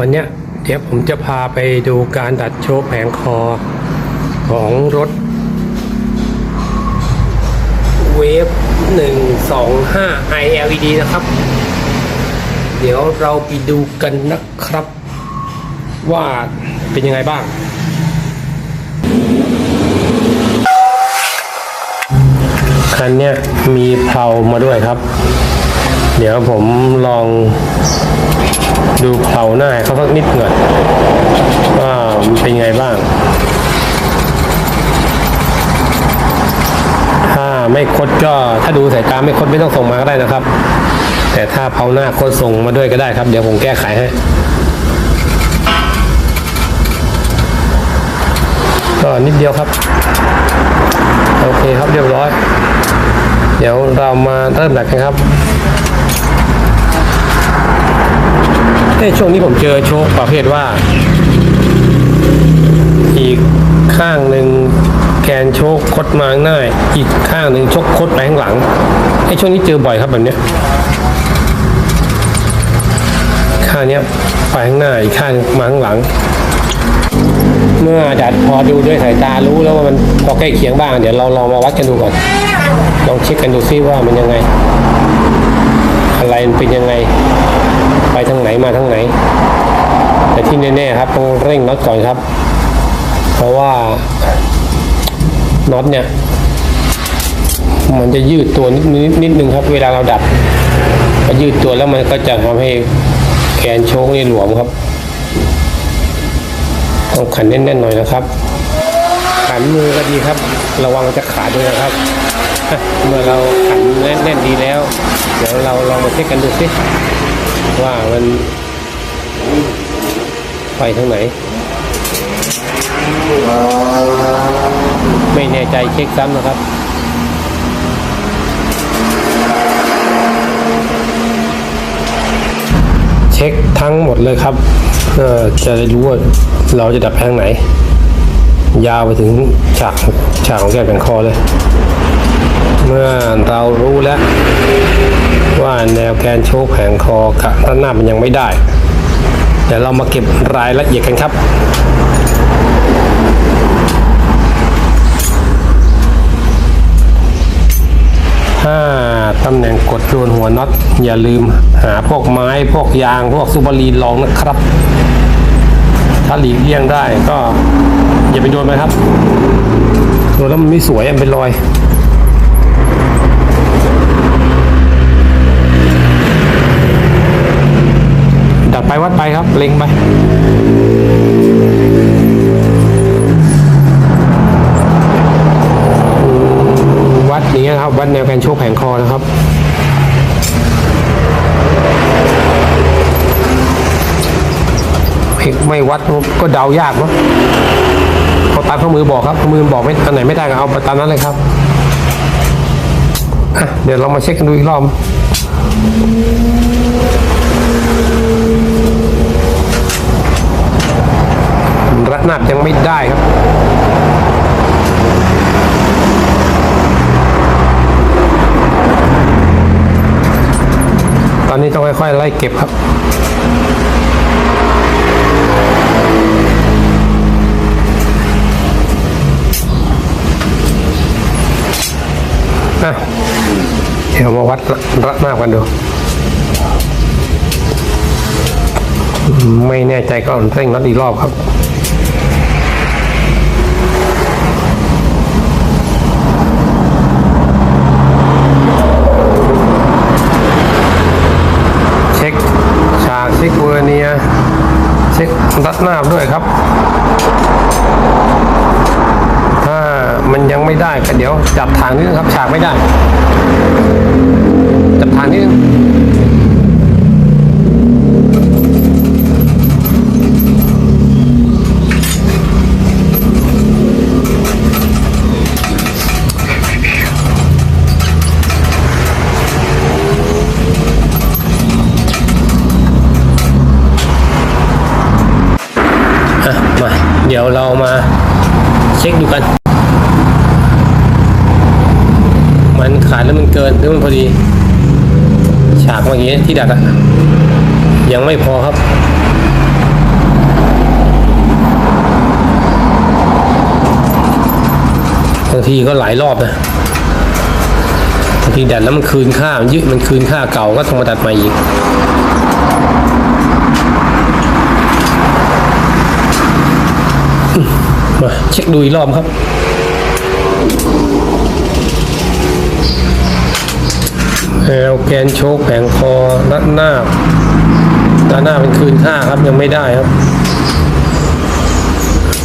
วันเนี้ยเดี๋ยวผมจะพาไปดูการดัดโชว์แผงคอของรถเวฟ125 iLED นะครับ เดี๋ยวเราไปดูกันนะครับ ว่าเป็นยังไงบ้างคันเนี้ยมีเพลามาด้วยครับ เดี๋ยวผมลอง ดูเพลาหน้าเขาสักนิดหน่อยว่ามันเป็นไงบ้าง ถ้าไม่คดก็ถ้าดูสายตาไม่คดไม่ต้องส่งมาก็ได้นะครับ แต่ถ้าเพลาหน้าคดส่งมาด้วยก็ได้ครับ เดี๋ยวผมแก้ไขให้ก็นิดเดียวครับ โอเคครับเรียบร้อย เดี๋ยวเรามาเริ่มดัดกันครับ เอ้ช่วงนี้ผมเจอโชคประเภทว่า อีกข้างหนึ่งแกนโชคคดมาข้างหน้า อีกข้างหนึ่งชกคดไปข้างหลังไอ้ช่วงนี้เจอบ่อยครับแบบเนี้ยข้างเนี้ยไปข้างหน้าอีกข้างมาข้างหลัง เมื่อดัดพอดูด้วยสายตารู้แล้วว่ามันพอใกล้เคียงบ้าง เดี๋ยวเราลองมาวัดกันดูก่อน ลองเช็คกันดูซิว่ามันยังไง อะไรมันเป็นยังไง ไปทางไหนมาทางไหน แต่ที่แน่ๆครับต้องเร่ง น็อตก่อนครับ เพราะว่าน็อตเนี่ย มันจะยืดตัวนิดนิดนิดนึงครับ เวลาเราดัดพอยืดตัวแล้วมันก็จะทำให้แกนโชคนี่หลวมครับต้องขันแน่นๆหน่อยนะครับ ขันมือก็ดีครับ ระวังจะขาดด้วยนะครับ เมื่อเราขันแน่นๆดีแล้ว เดี๋ยวเราลองมาเช็คกันดูสิว่ามันไปทางไหน ไม่แน่ใจเช็คซ้ำนะครับ เช็คทั้งหมดเลยครับเพื่อจะด้รู้ว่าเราจะดับแพงไหน ยาวไปถึงฉากฉากของแก้มแผงคอเลย เมื่อเรารู้แล้วว่าแนวแกนโชว์แผงคอกับด้านหน้ามันยังไม่ได้ เดี๋ยวเรามาเก็บรายละเอียดกันครับ ถ้าตำแหน่งกดโดนหัวน็อตอย่าลืมหาพวกไม้พวกยางพวกซูบารีนลองนะครับ ถ้าหลีกเลี่ยงได้ก็อย่าไปโดนมันครับโดนแล้วมันไม่สวยมันเป็นรอยดัดไปวัดไปครับเล็งไปวัดนี้นะครับ วัดแนวการโชกแผงคอนะครับ ไม่ไม่วัดก็เดายากเนาะเอาตามข้อมือบอกครับข้อมือบอกไม่อันไหนไม่ได้ก็เอาไปตามนั้นเลยครับอะเดี๋ยวเรามาเช็คกันดูอีกรอบระนาบยังไม่ได้ครับตอนนี้ต้องค่อยๆไล่เก็บครับ อะเดี๋ยวมาวัดรัดหน้ากกันดู ไม่แน่ใจก็เร่งน็อตอีกรอบครับเช็คฉากเช็คเวอร์เนียเช็ครัดหน้าด้วยครับ มันยังไม่ได้ก็เดี๋ยวจับทางนิดนึงครับฉากไม่ได้ จับทางนิ ขาดแล้วมันเกินหรือมันพอดี ฉากเมื่อกี้ที่ดักอะยังไม่พอครับบางทีก็หลายรอบนะบางทีดัดแล้วมันคืนค่ามันยึดมันคืนค่าเก่าก็ต้องมาดัดใหม่อีกมาเช็คดูอีกรอบครับ แอลแกนโชคแผงคอด้าหน้าด้าหน้าเป็นคืนค่าครับยังไม่ได้ครับ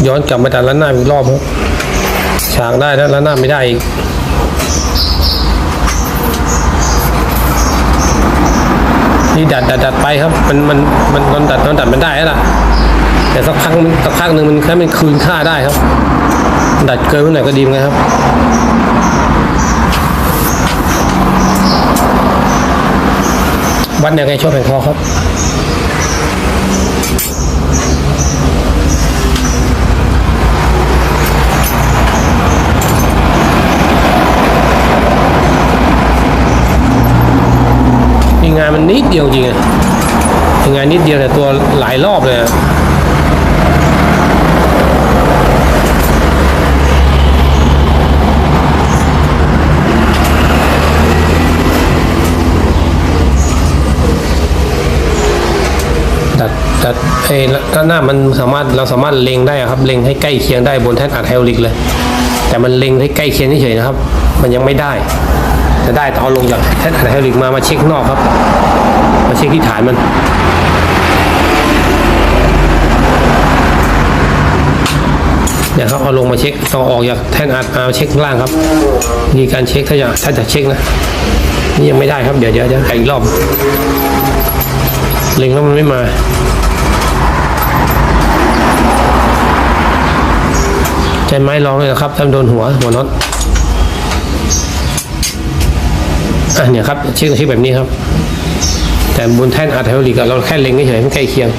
ย้อนกลับมาดัดด้านหน้าอีกรอบครับฉากได้แล้วด้านหน้าไม่ได้อีกนี่ดัดดัดดัดไปครับ มันมันมันมันดัดมันดัดมันได้แล้วล่ะ แต่สักพักสักพักหนึ่งมันแค่มันคืนค่าได้ครับ ดัดเกินไปหน่อยก็ดีเหมือนกันครับ วัดแนวกันช่วยแผงคอครับงานมันนิดเดียวจริงงานนิดเดียวแต่ตัวหลายรอบเลยอะดัดดัด ไอ้ด้านหน้ามันสามารถเราสามารถเล็งได้ครับเล็งให้ใกล้เคียงได้บนแท่นอัดไฮดรอลิกเลย แต่มันเล็งให้ใกล้เคียงเฉยๆนะครับ มันยังไม่ได้จะได้ตองเอาลงจากแท่นอัดไฮดรอลิกมามาเช็คนอกครับ มาเช็คที่ฐานมันเนี่ยครับเอาลงมาเช็คต้อออกจากแท่นอัดเอาเช็คล่างครับมีการเช็คถ้าจะถ้าจะเช็คนะนี่ยังไม่ได้ครับเดี๋ยวเดี๋ยวเดี๋ยวอีกรอบเล็งแล้วมันไม่มา ช้ไม้รองเลยนะครับถ้าโดนหัวหัวน็อตอะเนี่ยครับช็คเช็คแบบนี้ครับ แต่บนแท่นอัดไฮดรอลิกอะเราแค่เล็งเฉยๆมันใกล้เคียง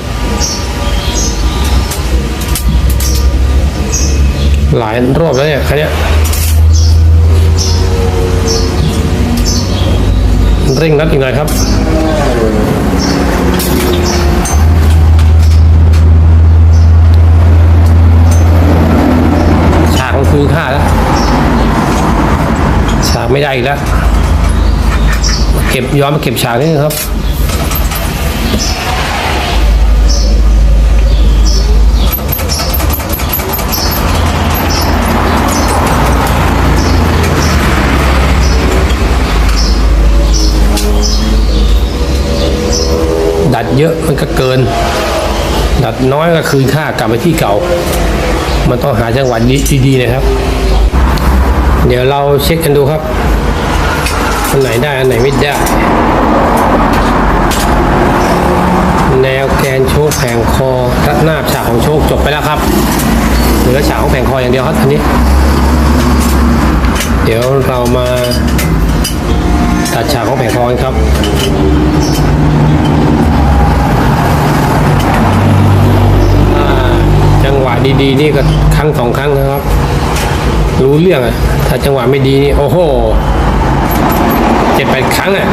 หลายรอบแล้วเนี่ยคันเนี้ยเร่งนัดอีกหน่อยครับ ฉากมัน คืนค่าแล้วฉากไม่ได้อีกแล้ว เก็บย้อนมาเก็บฉากนี่ครับดัดเยอะมันก็เกิน ดัดน้อยก็คืนค่ากลับไปที่เก่า มันต้องหาจังหวะดีๆนะครับ เดี๋ยวเราเช็คกันดูครับ อันไหนได้ อันไหนไม่ได้ แนวแกนโชคแผงคอรัดหน้าฉากของโชคจบไปแล้วครับ เหลือฉากของแผงคออย่างเดียวครับอันนี้ เดี๋ยวเรามาตัดฉากของแผงคอกันครับ อ่า จังหวะดีๆนี่ก็ครั้งสองครั้งนะครับ รู้เรื่องอะถ้าจังหวะไม่ดีนี่โอ้โหเจ็ดแปดครั้งอะ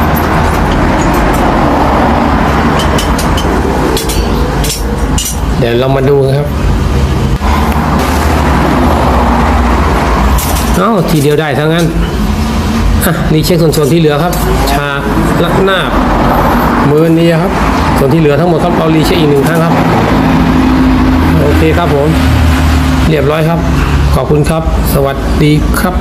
เดี๋ยวเรามาดูครับ เอ้าทีเดียวได้ทั้งนั้น อะ นี่เช็คส่วนๆที่เหลือครับฉาลักหน้ามือนี้ครับ ส่วนที่เหลือทั้งหมดครับเอารีเช็คอีกหนึ่งครั้งครับ เคครับผม เรียบร้อยครับ ขอบคุณครับ สวัสดีครับ